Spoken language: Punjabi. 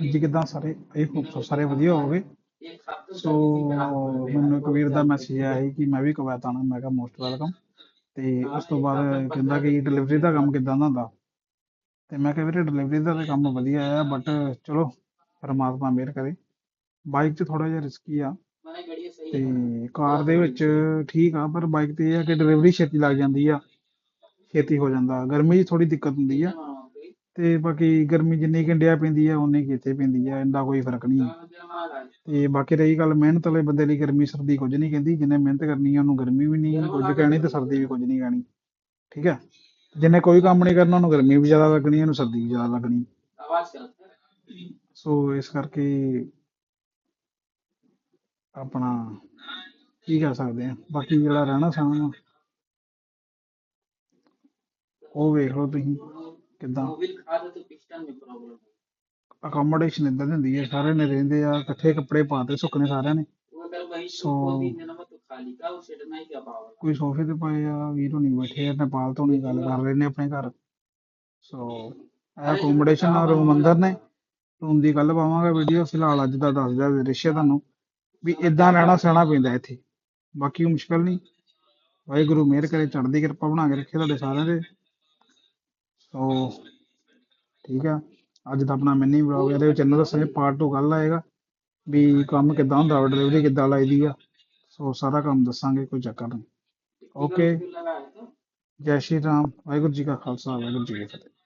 ਜੀ ਕਿਦਾਂ ਸਾਰੇ, ਇਹ ਹੋਪ ਸਾਰੇ ਵਧੀਆ ਹੋਵੇ ਸੋ ਮੈਨੂੰ ਇੱਕ ਦਾ ਮੈਸੇਜ ਆਇਆ ਸੀ ਕਿ ਮੈਂ ਵੀ ਕੁਵੈਤ ਆਉਣਾ, ਮੈਂ ਕਿਹਾ ਮੋਸਟ ਵੈਲਕਮ ਤੇ ਉਸ ਤੋਂ ਬਾਅਦ ਕਹਿੰਦਾ ਕਿ ਡਿਲੀਵਰੀ ਦਾ ਕੰਮ ਕਿਦਾਂ ਦਾ ਹੁੰਦਾ। ਤੇ ਮੈਂ ਕਿਹਾ ਵੀਰੇ ਡਿਲੀਵਰੀ ਦਾ ਤਾਂ ਕੰਮ ਵਧੀਆ ਆ ਬਟ ਚਲੋ, ਪਰਮਾਤਮਾ ਮਿਹਰ ਕਰੇ। ਬਾਈਕ 'ਚ ਥੋੜਾ ਜਿਹਾ ਰਿਸਕੀ ਆ। ਤੇ ਕਾਰ ਦੇ ਵਿੱਚ ਠੀਕ ਆ, ਪਰ ਬਾਈਕ ਤੇ ਇਹ ਆ ਕਿ ਡਿਲੀਵਰੀ ਛੇਤੀ ਲੱਗ ਜਾਂਦੀ ਆ। ਛੇਤੀ ਹੋ ਜਾਂਦਾ। ਗਰਮੀ 'ਚ ਥੋੜੀ ਦਿੱਕਤ ਹੁੰਦੀ ਆ। ਤੇ ਬਾਕੀ ਗਰਮੀ ਜਿੰਨੀ ਕੁ ਇੰਡੀਆ ਪੈਂਦੀ ਹੈ ਉਨੀ ਕੁ ਇੱਥੇ ਪੈਂਦੀ ਆ ਇੰਦਾ ਕੋਈ ਫ਼ਰਕ ਨਹੀਂ। ਤੇ ਬਾਕੀ ਰਹੀ ਗੱਲ ਮਿਹਨਤ ਵਾਲੇ ਬੰਦੇ ਲਈ ਗਰਮੀ ਸਰਦੀ ਕੁਝ ਨਹੀਂ ਕਹਿੰਦੀ ਜਿਹਨੇ ਮਿਹਨਤ ਕਰਨੀ ਆ, ਉਹਨੂੰ ਗਰਮੀ ਵੀ ਨਹੀਂ, ਕੁਝ ਕਹਿਣੀ ਤੇ ਸਰਦੀ ਵੀ ਕੁਝ ਨਹੀਂ ਕਹਿਣੀ। ਠੀਕ ਹੈ ਜਿਹਨੇ ਕੋਈ ਕੰਮ ਨਹੀਂ ਕਰਨਾ, ਉਹਨੂੰ ਗਰਮੀ ਵੀ ਜ਼ਿਆਦਾ ਲੱਗਣੀ, ਉਹਨੂੰ ਸਰਦੀ ਵੀ ਜ਼ਿਆਦਾ ਲੱਗਣੀ। ਸੋ ਇਸ ਕਰਕੇ ਆਪਣਾ ਕੀ ਕਰ ਸਕਦੇ ਆ, ਬਾਕੀ ਜਿਹੜਾ ਰਹਿਣਾ ਸਹਿਣਾ ਉਹ ਵੇਖ ਲਓ ਤੁਸੀਂ। ਕਿੱਦਾਂ? ਮੋਬਾਈਲ ਖਾ ਦੇ ਤਾਂ ਪਿਸਟਨ ਮੇ ਪ੍ਰੋਬਲਮ ਹੈ ਅਕਮੋਡੇਸ਼ਨ ਇਦਾਂ ਦੀ ਹੈ ਸਾਰੇ ਨੇ ਰਹਿੰਦੇ ਆ ਇਕੱਠੇ ਕੱਪੜੇ ਪਾਤੇ ਸੁੱਕਨੇ ਸਾਰਿਆਂ ਨੇ। ਕੋਈ ਸੋਫੇ ਤੇ ਪਏ ਆ ਵੀਰ ਨਹੀਂ ਬੈਠੇ ਆ ਨੇਪਾਲ ਤੋਂ ਨਹੀਂ ਗੱਲ ਕਰ ਰਹੇ ਨੇ ਆਪਣੇ ਘਰ। ਸੋ ਇਹ ਅਕੋਮੋਡੇਸ਼ਨ ਆ ਰਮੰਦਰ ਨੇ। ਰੂਮ ਦੀ ਗੱਲ ਪਾਵਾਂਗਾ ਵੀਡੀਓ ਫਿਲਹਾਲ ਅੱਜ ਦਾ ਦੱਸ ਦਿਆ ਰਿਸ਼ੇ ਤੁਹਾਨੂੰ ਵੀ ਇਦਾਂ ਰਹਿਣਾ ਸਹਿਣਾ ਪੈਂਦਾ ਇੱਥੇ। ਬਾਕੀ ਮੁਸ਼ਕਲ ਨਹੀਂ। ਵਾਹਿਗੁਰੂ ਮਿਹਰ ਕਰੇ ਚੜ੍ਹਦੀ ਕਿਰਪਾ ਬਣਾ ਕੇ ਰੱਖੇ ਤੁਹਾਡੇ ਸਾਰਿਆਂ ਦੇ। ਸੋ ਠੀਕ ਆ। ਅੱਜ ਦਾ ਆਪਣਾ ਮਿੰਨੀ ਵਲੌਗ ਇਹਦੇ ਵਿੱਚ ਇਹਨਾਂ ਦਾ ਪਾਰਟ 2 ਕੱਲ ਆਏਗਾ। ਵੀ ਕੰਮ ਕਿੱਦਾਂ ਹੁੰਦਾ ਵਾ ਡਿਲੀਵਰੀ ਕਿੱਦਾਂ ਲਾਈਦੀ ਆ। ਸੋ ਸਾਰਾ ਕੰਮ ਦੱਸਾਂਗੇ, ਕੋਈ ਚੱਕਰ ਨਹੀਂ। ਓਕੇ ਜੈ ਸ਼੍ਰੀ ਰਾਮ। ਵਾਹਿਗੁਰੂ ਜੀ ਕਾ ਖਾਲਸਾ, ਵਾਹਿਗੁਰੂ ਜੀ ਕੀ ਫਤਿਹ।